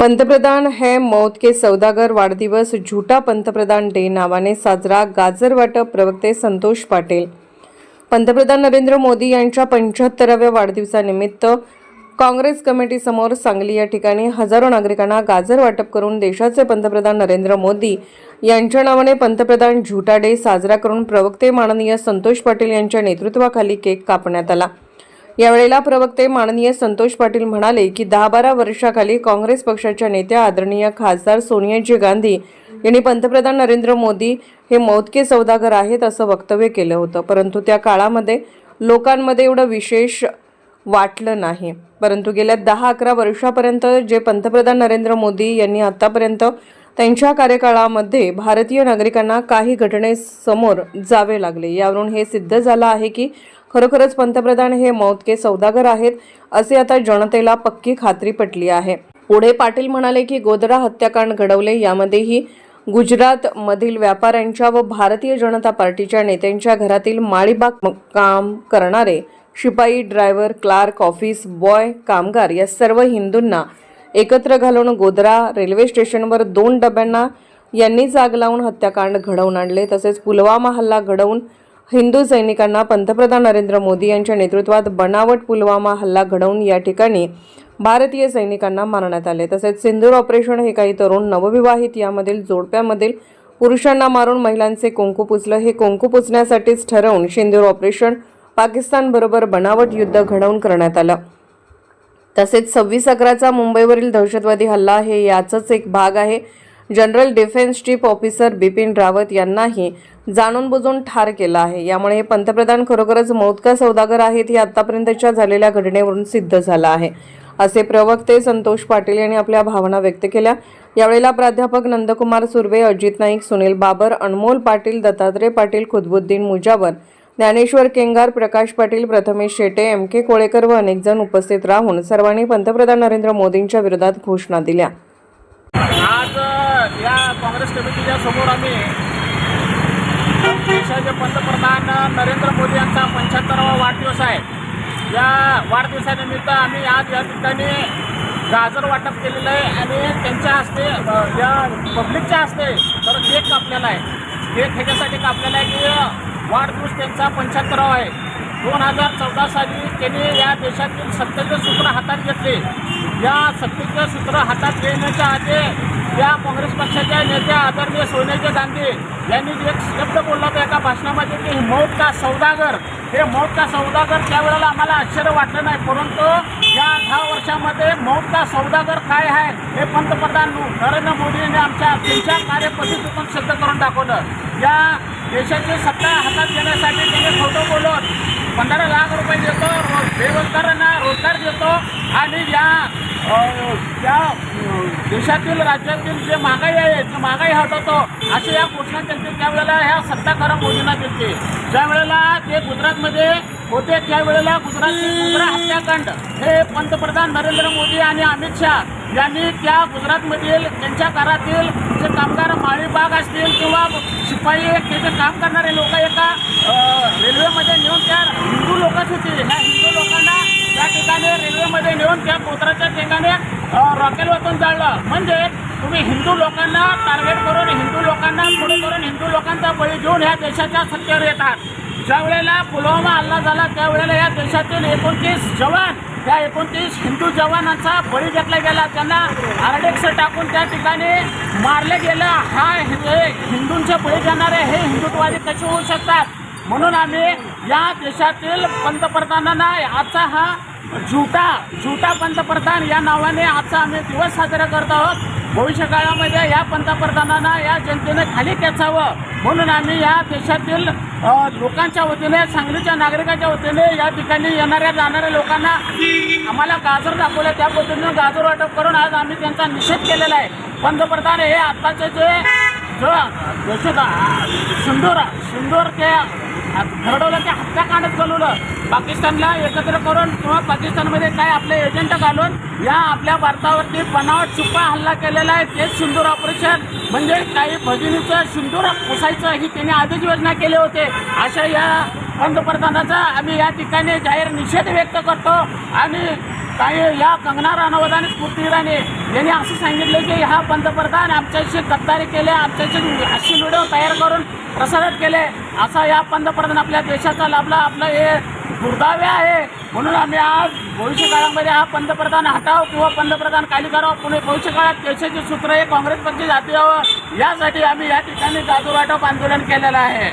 पंतप्रधान है मौत के सौदागर वाढदिवस झुटा पंतप्रधान डे नावाने साजरा गाजर वाटप प्रवक्ते संतोष पाटील. पंतप्रधान नरेंद्र मोदी यांच्या पंच्याहत्तराव्या वाढदिवसानिमित्त काँग्रेस कमिटीसमोर सांगली या ठिकाणी हजारो नागरिकांना गाजर वाटप करून देशाचे पंतप्रधान नरेंद्र मोदी यांच्या नावाने पंतप्रधान झुटा डे साजरा करून प्रवक्ते माननीय संतोष पाटील यांच्या नेतृत्वाखाली केक कापण्यात आला. यावेळेला प्रवक्ते माननीय संतोष पाटील म्हणाले की दहा बारा वर्षाखाली काँग्रेस पक्षाच्या नेत्या आदरणीय खासदार सोनियाजी गांधी यांनी पंतप्रधान नरेंद्र मोदी हे मौतके सौदागर आहेत असं वक्तव्य केलं होतं. परंतु त्या काळामध्ये लोकांमध्ये एवढं विशेष वाटलं नाही. परंतु गेल्या दहा अकरा वर्षापर्यंत जे पंतप्रधान नरेंद्र मोदी यांनी आतापर्यंत त्यांच्या कार्यकाळामध्ये भारतीय नागरिकांना काही घटनेसमोर जावे लागले. यावरून हे सिद्ध झालं आहे की खरोखरच पंतप्रधान हे मौत के सौदागर आहेत असे आता जनतेला पक्की खात्री पटली आहे. पुढे पाटील म्हणाले की गोधरा हत्याकांड घडवले यामध्येही गुजरात मधील व्यापाऱ्यांच्या व भारतीय जनता पार्टीच्या नेत्यांच्या घरातील माळीबाग म- काम करणारे शिपाई ड्रायव्हर क्लार्क ऑफिस बॉय कामगार या सर्व हिंदूंना एकत्र घालून गोधरा रेल्वे स्टेशनवर दोन डब्यांना यांनीच आग लावून हत्याकांड घडवून आणले. तसेच पुलवामा हल्ला घडवून हिंदू सैनिकांना पंतप्रधान नरेंद्र मोदी यांच्या नेतृत्वात बनावट पुलवामा हल्ला घडवून या ठिकाणी भारतीय सैनिकांना मारण्यात आले. तसेच सिंदूर ऑपरेशन हे काही तरुण नवविवाहित यामधील जोडप्यामधील पुरुषांना मारून महिलांचे कुंकू पुसलं. हे कुंकू पुसण्यासाठीच ठरवून सिंदूर ऑपरेशन पाकिस्तानबरोबर बनावट युद्ध घडवून करण्यात आलं. तसेच सव्वीस अकराचा मुंबईवरील दहशतवादी हल्ला हे याचाच एक भाग आहे. General defence chief officer Bipin Rawat यांनाही जाणून बुजून ठार केला आहे. यामुळे हे पंतप्रधान खरोखरच मौतका सौदागर आहेत हे आतापर्यंतच्या झालेल्या घटनेवरून सिद्ध झालं आहे. असे प्रवक्ते संतोष पाटील यांनी आपल्या भावना व्यक्त केल्या. यावेळेला प्राध्यापक नंदकुमार सुर्वे अजित नाईक सुनील बाबर अनमोल पाटील दत्तात्रय पाटील खुदबुद्दीन मुजावर ज्ञानेश्वर केंगार प्रकाश पाटील प्रथमेश शेटे एम के कोळेकर व अनेक जण उपस्थित राहून सर्वांनी पंतप्रधान नरेंद्र मोदींच्या विरोधात घोषणा दिल्या. आज या काँग्रेस कमिटीच्या समोर आम्ही देशाचे पंतप्रधान नरेंद्र मोदी यांचा पंच्याहत्तरावा वाढदिवस आहे. या वाढदिवसानिमित्त आम्ही आज या ठिकाणी गाजर वाटप केलेलं आहे आणि त्यांच्या हस्ते या पब्लिकच्या हस्ते तर केक कापलेला आहे. केक ह्याच्यासाठी कापलेला आहे की वाढदिवस त्यांचा पंच्याहत्तरावा आहे. दोन हजार चौदा साली त्यांनी या देशातील सत्तेचे सूत्र हातात घेतले. या सत्तेचे सूत्र हातात घेण्याच्या आधी या काँग्रेस पक्षाच्या नेत्या आदरणीय सोनिया गांधी यांनी एक शब्द बोलला होता एका भाषणामध्ये की मौत का सौदागर. हे मौत का सौदागर त्यावेळेला आम्हाला आश्चर्य वाटलं नाही परंतु या दहा वर्षामध्ये मौत का सौदागर काय आहे हे पंतप्रधान नरेंद्र मोदी यांनी आमच्या त्यांच्या कार्यपद्धतीतून सिद्ध करून दाखवलं. या देशाची सत्ता हातात घेण्यासाठी त्यांनी खोटं बोलत पंधरा लाख रुपये देतो रो- बेरोजगारांना रोजगार देतो आणि या त्या देशातील राज्यातील जे महागाई आहे ती महागाई हटवतो असे या घोषणा त्यांचे त्यावेळेला ह्या सत्ताधारा घोषणा त्यांचे ज्या वेळेला ते गुजरातमध्ये होते त्यावेळेला गुजरातचे गुजरा हत्याकांड हे पंतप्रधान नरेंद्र मोदी आणि अमित शहा यांनी त्या गुजरातमधील त्यांच्या घरातील जे कामगार माळीबाग असतील किंवा शिपाई त्याचे काम करणारे लोक एका रेल्वेमध्ये नेऊन त्या हिंदू लोकच होते. ह्या हिंदू लोकांना त्या ठिकाणी रेल्वेमध्ये नेऊन त्या कोत्राच्या रॉकेल म्हणजे तुम्ही हिंदू लोकांना टार्गेट करून हिंदू लोकांना पुढे करून हिंदू लोकांचा बळी घेऊन ह्या देशाच्या सत्तेवर येतात. ज्या वेळेला पुलवामा हल्ला झाला त्यावेळेला या देशातील एकोणतीस जवान त्या एकोणतीस हिंदू जवानांचा बळी घेतला गेला. त्यांना आरडेक्स टाकून त्या ठिकाणी मारले गेलं. हा हे हिंदूंचे बळी घेणारे हे हिंदुत्ववादी कसे होऊ शकतात? म्हणून आम्ही या देशातील पंतप्रधानांना आजचा हा झुटा झुटा पंतप्रधान या नावाने आजचा आम्ही दिवस साजरा करत आहोत. भविष्य काळामध्ये या पंतप्रधानांना या जनतेने खाली खेचावं. म्हणून आम्ही या देशातील लोकांच्या वतीने सांगलीच्या नागरिकांच्या वतीने या ठिकाणी येणाऱ्या जाणाऱ्या लोकांना आम्हाला गाजर दाखवलं त्या पद्धतीनं गाजर वाटप करून आज आम्ही त्यांचा निषेध केलेला आहे. पंतप्रधान हे आत्ताचे जे जो देशात सिंदूर सिंदूर ते घडवलं ते हत्याकांडच घालवलं पाकिस्तानला एकत्र करून किंवा पाकिस्तानमध्ये काय आपले एजंट घालून या आपल्या भारतावरती बनावट चुप्पा हल्ला केलेला आहे तेच सिंदूर ऑपरेशन म्हणजे काही भगिनीचं सिंदूर पुसायचं ही त्यांनी आधीच योजना केले होते. अशा या पंतप्रधानाचा आम्ही या ठिकाणी जाहीर निषेध व्यक्त करतो. आणि काही या कंगना राणावत आणि स्फूर्ती इराणी यांनी असं सांगितलं की हा पंतप्रधान आमच्याशी गद्दारी केले आमच्याशी अशी व्हिडिओ तयार करून प्रसारित केले. असा या पंतप्रधान आपल्या देशाचा लाभला. आपलं हे दुर्दाव्य आहे. म्हणून आम्ही आज भविष्य काळामध्ये हा पंतप्रधान हटाव किंवा पंतप्रधान खाली करावं. पुणे भविष्य काळात देशाचे सूत्र हे काँग्रेस पक्ष जाती यावं यासाठी आम्ही या ठिकाणी जादू वाटप आंदोलन केलेलं आहे.